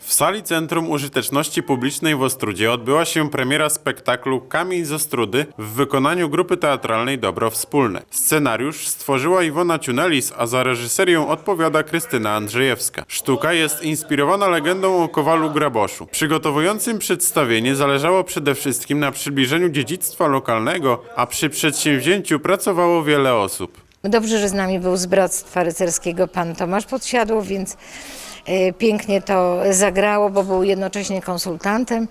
W sali Centrum Użyteczności Publicznej w Ostrudzie odbyła się premiera spektaklu Kamień z Ostrudy w wykonaniu grupy teatralnej Dobro Wspólne. Scenariusz stworzyła Iwona Ciunelis, a za reżyserią odpowiada Krystyna Andrzejewska. Sztuka jest inspirowana legendą o Kowalu Graboszu. Przygotowującym przedstawienie zależało przede wszystkim na przybliżeniu dziedzictwa lokalnego, a przy przedsięwzięciu pracowało wiele osób. Dobrze, że z nami był z Bractwa Rycerskiego pan Tomasz Podsiadło, więc pięknie to zagrało, bo był jednocześnie konsultantem.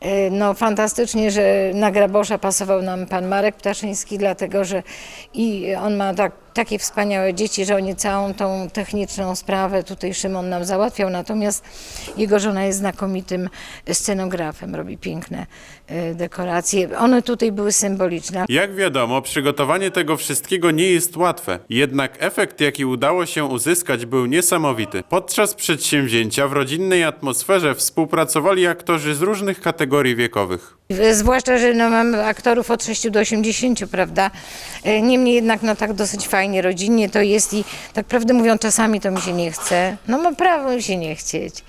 E, No fantastycznie, że na Grabosza pasował nam pan Marek Ptaszyński, dlatego że i on ma tak, takie wspaniałe dzieci, że oni całą tą techniczną sprawę tutaj Szymon nam załatwiał, natomiast jego żona jest znakomitym scenografem, robi piękne e, dekoracje. One tutaj były symboliczne. Jak wiadomo, przygotowanie tego wszystkiego nie jest łatwe. Jednak efekt, jaki udało się uzyskać, był niesamowity. Podczas przedsięwzięcia w rodzinnej atmosferze współpracowali aktorzy z różnych kategorii wiekowych. Zwłaszcza, że no, mamy aktorów od 6 do 80, prawda? E, Niemniej jednak no tak dosyć fajnie, rodzinnie to jest i tak prawdę mówiąc czasami to mi się nie chce. No ma prawo mi się nie chcieć.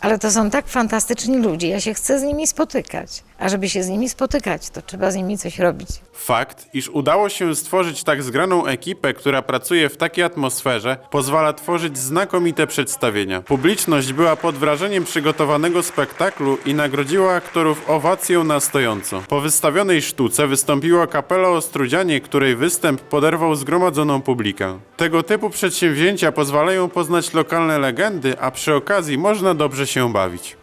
Ale to są tak fantastyczni ludzie, ja się chcę z nimi spotykać. A żeby się z nimi spotykać, to trzeba z nimi coś robić. Fakt, iż udało się stworzyć tak zgraną ekipę, która pracuje w takiej atmosferze, pozwala tworzyć znakomite przedstawienia. Publiczność była pod wrażeniem przygotowanego spektaklu i nagrodziła aktorów owacją stojąco. Po wystawionej sztuce wystąpiła kapela Ostrudzianie, której występ poderwał zgromadzoną publikę. Tego typu przedsięwzięcia pozwalają poznać lokalne legendy, a przy okazji można dobrze się bawić.